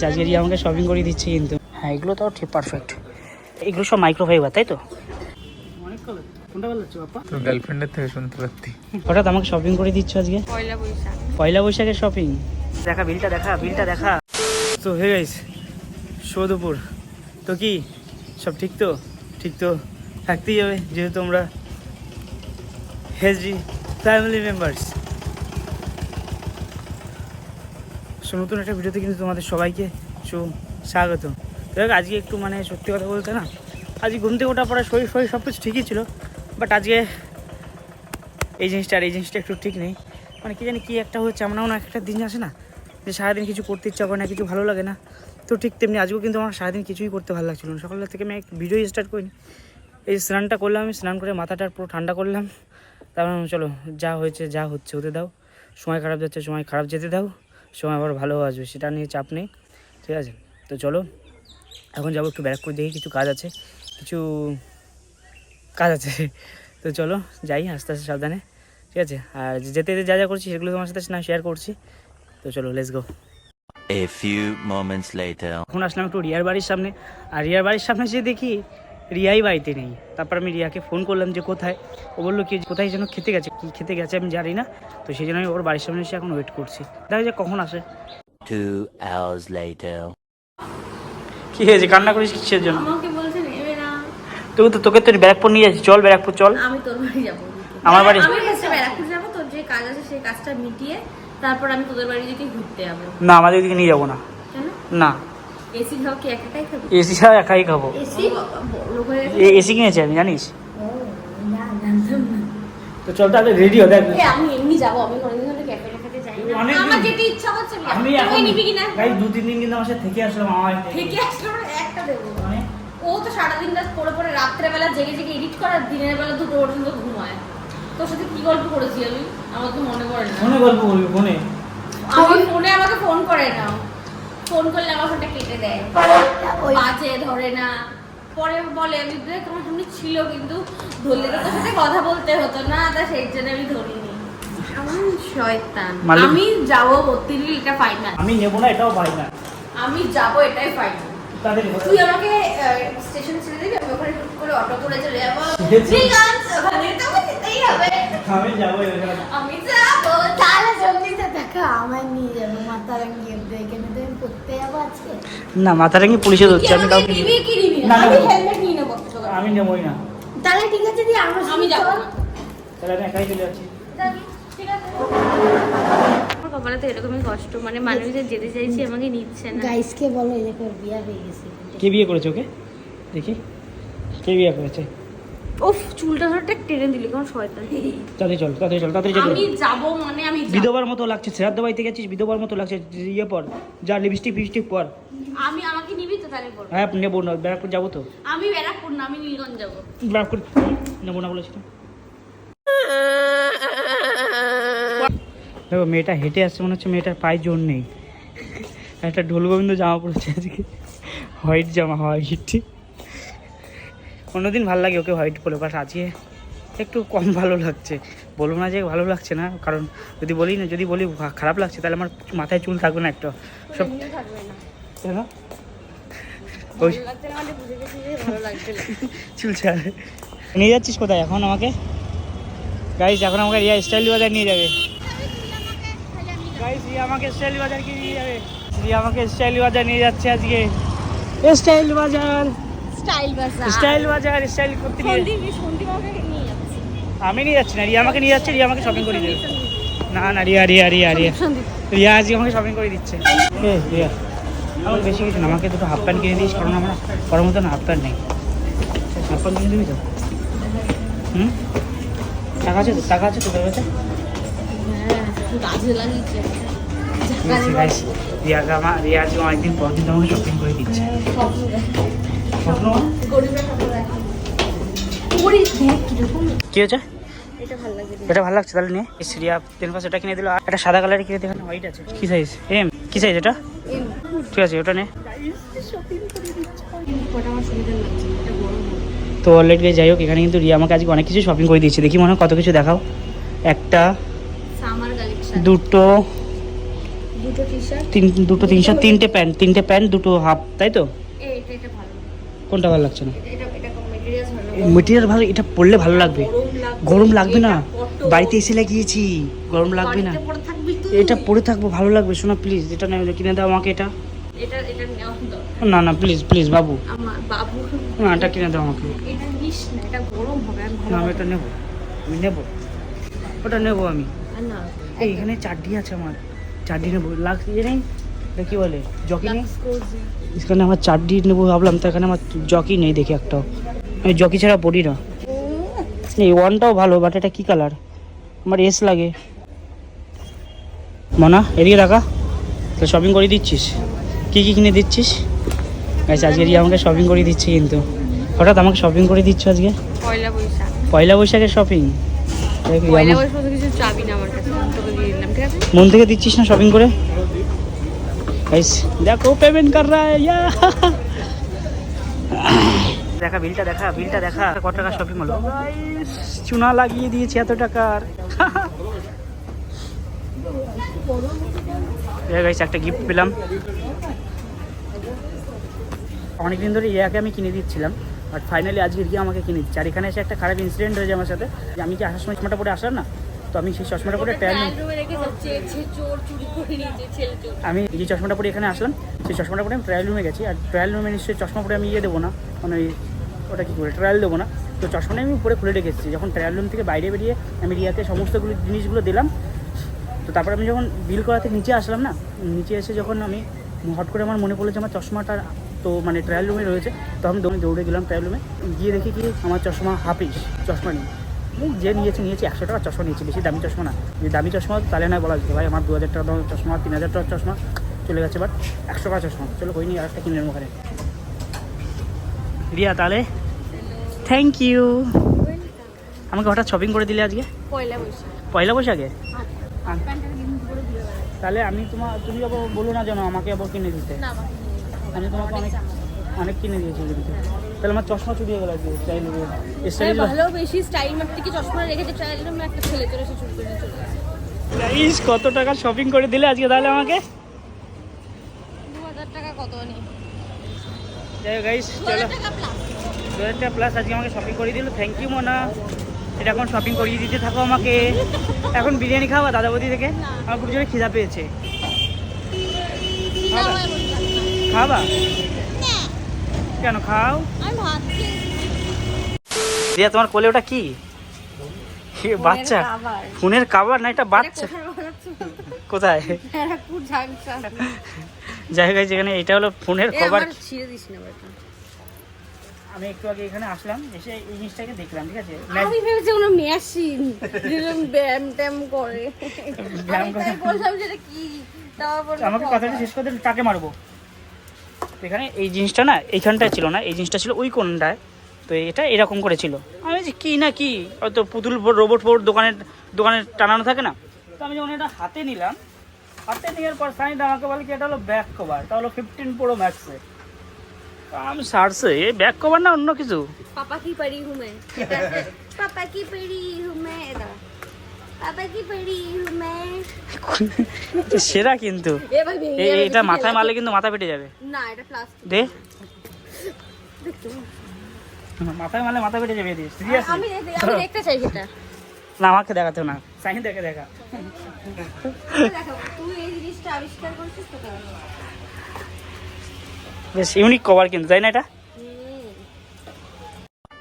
আজকে রিয়া আমাকে শপিং করে দিচ্ছে কিন্তু। হ্যাঁ এগুলো তো ঠিক পারফেক্ট এগুলো সব মাইক্রোফাইবার তাই তো? গার্লফ্রেন্ডের থেকে শুনতে হঠাৎ আমাকে শপিং করে দিচ্ছ আজকে? পয়লা বৈশাখ। পয়লা বৈশাখের শপিং দেখা বিলটা দেখা বিলটা দেখা। তো গাইস শো দুপুর। তো কি সব ঠিক তো? ঠিক তো? থাকতেই হবে যেহেতু আমরা হেজরি ফ্যামিলি মেম্বার্স সো নতুন একটা ভিডিওতে কিন্তু তোমাদের সবাইকে সু স্বাগত। দেখ, আজকে একটু মানে সত্যি কথা বলতে না, আজকে ঘুম থেকে ওঠা পড়া শরীর শরীর সব কিছু ঠিকই ছিল বাট আজকে এই জিনিসটা আর এই জিনিসটা একটু ঠিক নেই। মানে কী জানি কী একটা হচ্ছে আমরা না একটা দিন আসে না, যে সারাদিন কিছু করতে ইচ্ছা করে না, কিছু ভালো লাগে না। তো ঠিক তেমনি আজকেও কিন্তু আমার সারাদিন কিছুই করতে ভালো লাগছিল না। সকালবেলা থেকে আমি এক ভিডিও স্টার্ট করিনি। এই স্নানটা করলাম, আমি স্নান করে মাথাটা পুরো ঠান্ডা করলাম। তারপর চলো যা হয়েছে, যা হচ্ছে হতে দাও। সময় খারাপ যাচ্ছে, সময় খারাপ যেতে দাও। সময় আবার ভালো আসবে সেটা নিয়ে চাপ নেই ঠিক আছে? তো চলো এখন যাব একটু ব্যারাকপুর দেখি কিছু কাজ আছে কিছু কাজ আছে। তো চলো যাই আস্তে আস্তে সাবধানে ঠিক আছে? আর যেতে যেতে যা যা করছি সেগুলো তোমার সাথে না শেয়ার করছি। তো চলো let's go A few moments later. এখন আসলাম একটু রিয়ার বাড়ির সামনে আর রিয়ার বাড়ির সামনে যে দেখি রিয়াই বাড়িতে নেই। তারপর আমি রিয়াকে ফোন করলাম যে কোথায়? ও বলল কি কোথায় যেন খেতে গেছে কি খেতে গেছে আমি জানি না। তো সেই জন্য আমি ওর বাড়ির সামনে এসে এখন ওয়েট করছি। দেখা যাক কখন আসে. কি হয়েছে? কান্না করিস কিসের জন্য? আমাকে বলছে নেবে না। তুই তো তোকে তো ব্যারাকপুর নিয়ে যাচ্ছি। চল ব্যারাকপুর চল। আমি তোর বাড়ি যাব। আমার বাড়ি? আমি ব্যারাকপুর যাব তোর যে কাজ আছে সেই কাজটা মিটিয়ে তারপর আমি তোদের বাড়ি দিকে ঘুরতে যাব। না আমাদের দিকে নিয়ে যাব না। কেন? না। এসি খাও কি একাই খাবি? এসি ছাড়া একাই খাব। এসি এসি কিনেছি আমি জানিস? তো চল তাহলে রেডি হ দেখ। আমি এমনি যাব আমি কোনোদিন ক্যাফে ক্যাফেতে যাই না। আমার যেতে ইচ্ছা করছে আমি এখন নিবি কিনা দু তিন দিন কিন্তু আমার সাথে থেকে আসলাম আমার থেকে। আসলে আমরা একটা দেবো। মানে? ও তো সারাদিন রাত পড়ে পড়ে রাত্রেবেলা জেগে জেগে এডিট করে আর দিনের বেলা দুটো পর্যন্ত ঘুমায়। তোর সাথে কি গল্প করেছি আমি? আমার তো মনে পড়ে না। ফোনে গল্প করবি ফোনে? আমি ফোনে আমাকে ফোন করে না। ফোন করলে আমার ফোনটা কেটে দেয়। বাজে ধরে না। পরে বলে আমি তো তোমার সামনে ছিল কিন্তু ধরলে তো তোর সাথে কথা বলতে হতো না তা সেই জন্য আমি ধরিনি। আমার শয়তান। আমি যাব বত্রিশ এটা ফাইনাল আমি নেব না এটাও পাই না আমি যাব এটাই ফাইনাল তুই আমাকে স্টেশনে ছেড়ে দিবি? আমি ওখানে টুক করে অটো করে চলে যাব। ঠিক আছে। ওখানে তো যেতেই হবে। আমি যাব আমি যাব। তাহলে জলদিতে দেখা আমায় নিয়ে যাব মাথা রাঙিয়ে না মাথা রাঙি পুলিশে ধরছে আমি কাউকে কি না, আমি। হেলমেট নিয়ে নেব আমি নেবই না। তাহলে ঠিক আছে দি আমার আমি যাব তাহলে আমি একাই চলে যাচ্ছি। ঠিক আছে। কপালে তো এরকমই কষ্ট মানে মানুষ যে যেতে চাইছি আমাকে নিচ্ছে না। গাইসকে বলো এই দেখো বিয়া হয়ে গেছে। কে বিয়ে করেছে ওকে? দেখি। কে বিয়ে করেছে? উফ চুলটা ধরতে টেনে দিলি কোন শয়তান। তাড়াতাড়ি চল তাড়াতাড়ি চল তাড়াতাড়ি চল। আমি যাব মানে আমি বিধবার মতো লাগছে শ্রাদ্ধ বাড়িতে গেছিস বিধবার মতো লাগছে ইয়ে পর যা লিপস্টিক ফিপস্টিক পর। আমি আমাকে নিবি তো তাহলে বল হ্যাঁ নেব না ব্যারাকপুর যাব তো। আমি ব্যারাকপুর না আমি নীলগঞ্জ যাব। ব্যারাকপুর নেব না বলেছি তো। দেখো মেয়েটা হেঁটে আসছে মনে হচ্ছে মেয়েটার পায়ে জোর নেই। একটা ঢোল গোবিন্দ জামা পড়েছে আজকে। হোয়াইট জামা হোয়াইট অন্যদিন ভালো লাগে ওকে হোয়াইট পরে বাট আজকে একটু কম ভালো লাগছে। বলব না যে ভালো লাগছে না কারণ যদি বলি না যদি বলি খারাপ লাগছে তাহলে আমার মাথায় চুল থাকবে না একটা। সব কেন? ওই ভালো লাগছে না। মানে চুল ছাড়। নিয়ে যাচ্ছিস কোথায় এখন আমাকে? গাইস এখন আমাকে রিয়া স্টাইল বাজার নিয়ে যাবে। গাইস রিয়া আমাকে স্টাইল বাজার কি নিয়ে যাবে? রিয়া আমাকে স্টাইল বাজার নিয়ে যাচ্ছে আজকে। স্টাইল বাজার। স্টাইল বাজার। স্টাইল বাজার স্টাইল করতে নিয়ে আমাকে যাচ্ছে। আমি নিয়ে যাচ্ছি না রিয়া আমাকে নিয়ে যাচ্ছে রিয়া আমাকে শপিং করে দেবে না না রিয়া রিয়া রিয়া রিয়া। রিয়া আজকে আমাকে শপিং করে দিচ্ছে। রিয়া আমার বেশি কিছু না আমাকে দুটো হাফ প্যান্ট কিনে দিস কারণ আমার পরার মতন হাফ প্যান্ট নেই। হাফ প্যান্ট কিনে দিবি তো? হুম? টাকা আছে তো টাকা আছে তো তোর কাছে? হ্যাঁ। রিয়াকে আমার রিয়া আজকে অনেকদিন পর দিন আমাকে শপিং করে দিচ্ছে। কি হয়েছে? এটা ভালো লাগছে তাহলে নিয়ে। এই রিয়া তিন পাঁচ এটা কিনে দিল। আর একটা সাদা কালারের কিনে দেখানো হোয়াইট আছে। কি সাইজ এম কি সাইজ এটা? ঠিক আছে ওটা নে। তো অলরেডি যাই হোক এখানে কিন্তু রিয়া আমাকে আজকে অনেক কিছু শপিং করে দিয়েছে। দেখি মনে হয় কত কিছু দেখাও। একটা দুটো দুটো টি শার্ট তিন দুটো তিন শার্ট তিনটে প্যান্ট তিনটে প্যান্ট দুটো হাফ তাই তো? এটা এটা ভালো। কোনটা ভালো লাগছে না? মেটেরিয়াল ভালো এটা পড়লে ভালো লাগবে। গরম লাগবে। না? বাড়িতে এসে লাগিয়েছি গরম লাগবে না। এটা পরে থাকব ভালো লাগবে। শোনা প্লিজ এটা না কিনে দাও আমাকে এটা। না না প্লিজ প্লিজ বাবু। না এটা কিনে দাও আমাকে। না আমি এটা নেব। আমি নেব। ওটা নেব আমি। আর না। এই এখানে চারটি আছে আমার। চারটি নেব। লাগ নেই এটা কি বলে? জকি নেই? এখানে আমার চারটি নেব ভাবলাম তো এখানে আমার জকি নেই দেখি একটাও আমি জকি ছাড়া পড়ি না। এই ওয়ানটাও ভালো বাট এটা কি কালার আমার এস লাগে। মনা এদিকে টাকা তো শপিং করে দিচ্ছিস? কি কি কিনে দিচ্ছিস? আচ্ছা আজকে রিয়া আমাকে শপিং করে দিচ্ছে কিন্তু। হঠাৎ আমাকে শপিং করে দিচ্ছ আজকে? পয়লা বৈশাখ। পয়লা বৈশাখের শপিং মন থেকে দিচ্ছিস না শপিং করে? দেখো পেমেন্ট কর রা ইয়া দেখা বিলটা দেখা বিলটা দেখা কত টাকা শপিং হলো চুনা লাগিয়ে দিয়েছি এত টাকার গাইস একটা গিফট পেলাম। অনেকদিন ধরে ইয়াকে আমি কিনে দিচ্ছিলাম বাট ফাইনালি আজকে গিয়ে আমাকে কিনে দিচ্ছে। আর এখানে এসে একটা খারাপ ইনসিডেন্ট হয়েছে আমার সাথে। যে আমি কি আসার সময় চশমাটা পরে আসলাম না? তো আমি সেই চশমাটা পরে ট্রায়াল আমি যে চশমাটা পরে এখানে আসলাম সেই চশমাটা পরে আমি ট্রায়াল রুমে গেছি আর ট্রায়াল রুমে নিশ্চয়ই চশমা পরে আমি ইয়ে দেবো না মানে ওটা কী করে ট্রায়াল দেবো না। তো চশমাটা আমি উপরে খুলে রেখে এসেছি যখন ট্রায়াল রুম থেকে বাইরে বেরিয়ে আমি রিয়াকে সমস্তগুলো জিনিসগুলো দিলাম তো তারপর আমি যখন বিল করাতে নিচে আসলাম না নিচে এসে যখন আমি হট করে আমার মনে পড়ল যে আমার চশমাটা তো মানে ট্রায়াল রুমে রয়েছে তো আমি দৌড়ে গেলাম ট্রায়াল রুমে গিয়ে দেখি কি আমার চশমা হাফিস চশমা নেই। যে নিয়েছে নিয়েছে একশো টাকা চশমা নিয়েছে বেশি দামি চশমা না। যদি দামি চশমা তাহলে না বলা যেত ভাই আমার দু হাজার টাকা দামের চশমা তিন হাজার টাকার চশমা চলে গেছে বাট একশো টাকা চশমা। চলো কই নিয়ে আরেকটা কিনে নেব ওখানে। রিয়া তাহলে? থ্যাংক ইউ আমাকে হঠাৎ শপিং করে দিলে আজকে? পয়লা বৈশাখ। পয়লা বৈশাখে? বেড়ায় তাহলে আমি তোমার তুমি আবার বলো না যেন আমাকে আবার কিনে দিতে। আমি তোমাকে অনেক অনেক কিনে দিয়েছি কিন্তু। তাহলে আমার চশমা চুরি হয়ে গেল আজকে স্টাইল স্টাইল ভালো বেশি স্টাইল মারতে কি চশমা রেখেছে রুমে একটা ছেলে চলে এসে চুরি করে চলে গাইস কত টাকা শপিং করে দিলে আজকে তাহলে আমাকে? টাকা কত যাই গাইস চলো। প্লাস টাকা আজকে আমাকে শপিং করে দিল। Thank you Mona. এটা এখন শপিং করিয়ে দিতে থাকো আমাকে। এখন বিরিয়ানি খাওয়া দাদা বৌদি থেকে? আমার পুরো জোরে খিদা পেয়েছে খাবা খাবা কেন খাও? দিয়া তোমার কোলে ওটা কি? বাচ্চা। ফোনের কাবার না এটা বাচ্চা। কোথায় যাই যেখানে এটা হলো ফোনের কভার। আমি একটু আগে এখানে আসলাম এসে এই জিনিসটাকে দেখলাম ঠিক আছে? আমি ভেবেছি কোনো মেশিন যেরকম ব্যায়াম ট্যাম করে। ব্যায়াম করে। বললাম যেটা কি? আমাকে কথাটা শেষ করে তাকে মারবো। এখানে এই জিনিসটা না এইখানটায় ছিল না এই জিনিসটা ছিল ওই কোনটায় তো এটা এরকম করে ছিল। আমি যে কী না কি? হয়তো পুতুল রোবট ফোবট দোকানের দোকানে টানানো থাকে না? তো আমি যখন এটা হাতে নিলাম হাতে নেওয়ার পর সাইন আমাকে বলে কি এটা হলো ব্যাক কভার তা হলো ফিফটিন প্রো ম্যাক্সে আমি সারছে এই ব্যাক কভার না অন্য কিছু? পাপা কি পারি হুমে? পাপা কি পারি হুমে? সেরা কিন্তু। এটা মাথায় মারলে কিন্তু মাথা ফেটে যাবে। না এটা প্লাস্টিক দে। মাথায় মারলে মাথা ফেটে যাবে সিরিয়াস আমি দেখতে চাই সেটা। না আমাকে দেখাতে না। সাইন দেখে দেখা। দেখো তুই এই জিনিসটা আবিষ্কার করছিস তো কেন? বেশ ইউনিক কভার কিন্তু তাই না এটা?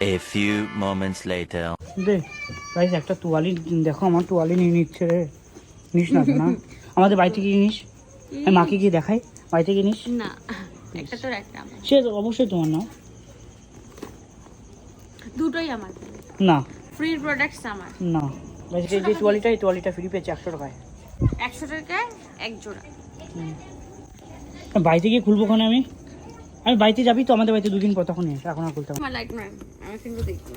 A few moments later. দে গাইস একটা তোয়ালি দেখো আমার তোয়ালি নিয়ে নিচ্ছে রে। নিস না তো না। আমাদের বাড়িতে গিয়ে নিস আমি মাকে গিয়ে দেখাই। বাড়িতে গিয়ে নিস না একটা তোর একটা সে তো অবশ্যই তোমার নাও। দুটোই আমার। না। ফ্রি প্রোডাক্টস আমার। না। গাইস এই যে তোয়ালিটা এই তোয়ালিটা ফ্রি পেয়েছে একশো টাকায়। একশো টাকায় এক জোড়া। বাড়িতে গিয়ে খুলবো ওখানে আমি? আমি বাড়িতে যাবি তো আমাদের বাড়িতে দুদিন পর তখন এখন আর খুলতে আমার লাইট ম্যাম আমি কিন্তু দেখব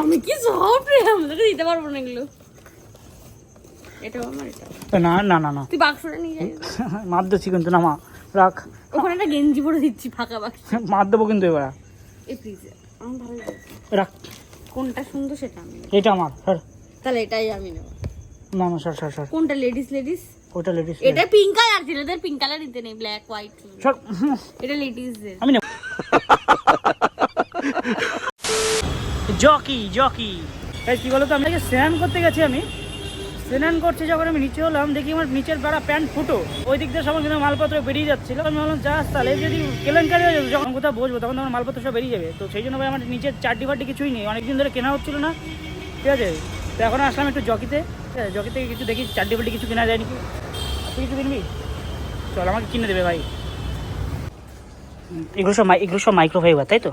আমি কি সফট রে? আমাদেরকে দিতে পারব না এগুলো। এটাও আমার এটা না না না না। তুই বাক্সটা নিয়ে যাবি মার দিচ্ছি কিন্তু না মা রাখ। ওখানে একটা গেঞ্জি পরে দিচ্ছি ফাঁকা বাক্স। মার দেবো কিন্তু এবার। এই প্লিজ আমার ভালো রাখ। কোনটা সুন্দর সেটা আমি। এটা আমার তাহলে এটাই আমি নেব। না না সর সর সর। কোনটা লেডিস লেডিস? ওটা লেডিস এটা পিঙ্ক কালার ছেলেদের পিঙ্ক কালার নিতে নেই ব্ল্যাক হোয়াইট এটা লেডিসদের আমি না জকি জকি। তাই কি বলতো আমি স্নান করতে গেছি আমি। স্নান করছি যখন আমি নিচে হলাম দেখি আমার নিচের বেড়া প্যান্ট ফুটো। ওই দিক দিয়ে সবার কিন্তু মালপত্র বেরিয়ে যাচ্ছিল। আমি ভাবলাম যা তাহলে যদি কেলেঙ্কারি হয়ে যেত যখন কোথাও বসবো তখন আমার মালপত্র সব বেরিয়ে যাবে। তো সেই জন্য ভাই আমার নিচের চারটি ফাটি কিছুই নেই। অনেকদিন ধরে কেনা হচ্ছিল না। ঠিক আছে? তো এখন আসলাম একটু জকিতে। আছে? জকি থেকে কিছু দেখি চারটি ফাটি কিছু কেনা যায় নাকি? তুই কিছু কিনবি? চল আমাকে কিনে দেবে ভাই। এগুলো সব মাই- এগুলো সব মাইক্রোফাইবার তাই তো?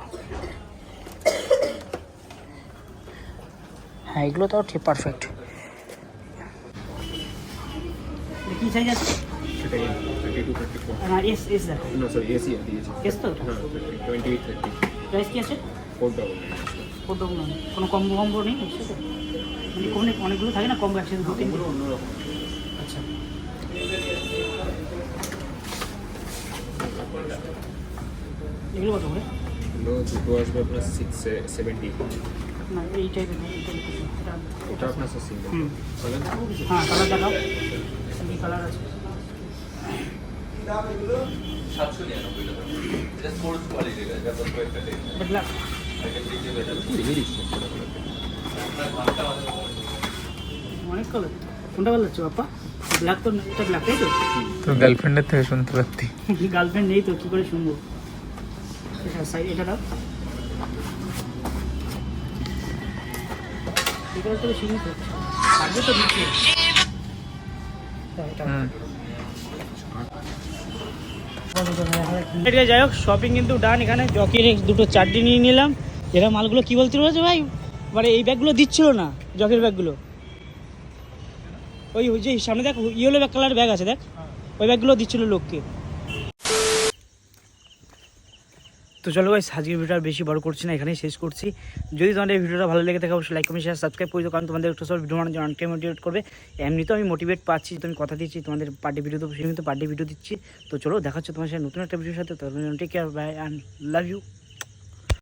হ্যাঁ এগুলো তাও ঠিক পারফেক্ট কি সাইজ আছে? না এস এস দেখো। না সরি এসি এস তো? হ্যাঁ টোয়েন্টি এইট থার্টি প্রাইস কি আছে? ফোর ডবল কত কোনো কম্বো কম্বো নেই? মানে কোনো অনেকগুলো থাকে না কম্বো একসাথে দু তিন অন্যরকম আচ্ছা। এগুলো কত করে? এগুলো দুটো আসবে আপনার সিক্স সেভেন্টি না এই টাইপের ওটা আপনার সিঙ্গেল হ্যাঁ কালার দেখাও। কি কালার আছে। এটা ব্ল্যাক অনেক কালার কোনটা ভালো লাগছে বাপ্পা। ব্ল্যাক তো এটা ব্ল্যাক তাই তো? তোর গার্লফ্রেন্ডের থেকে শুনতে পারতি গার্লফ্রেন্ড নেই তো কি করে শুনব? এটা সাইড এটা দাও। এটা তো সীমিত তো নিচে হ্যাঁ, যাই হোক শপিং কিন্তু ডান এখানে। জকির দুটো চারটি নিয়ে নিলাম। এরা মালগুলো কি বলতে বলেছে ভাই? মানে এই ব্যাগগুলো দিচ্ছিল না জকের ব্যাগগুলো ওই যে সামনে দেখ ইয়েলো ব্যাগ কালারের ব্যাগ আছে দেখ। ওই ব্যাগগুলো দিচ্ছিল লোককে। তো চলো ভাই আজকের ভিডিওটা আর বেশি বড় করছি না, এখানেই শেষ করছি। যদি তোমাদের ভিডিওটা ভালো লেগে থাকে, অবশ্যই লাইক কমেন্ট শেয়ার সাবস্ক্রাইব করে কারণ তোমাদের একটু সব ভিডিও জন্য অনেকটাই মোটিভেট করবে। এমনিতেও আমি মোটিভেট পাচ্ছি, তুমি কথা দিচ্ছি, তোমাদের পার্টি ভিডিও তো সেমনি তো পার্টি ভিডিও দিচ্ছি। তো চলো দেখাচ্ছ তোমার সাথে নতুন একটা ভিডিওর সাথে তো take care bye and love you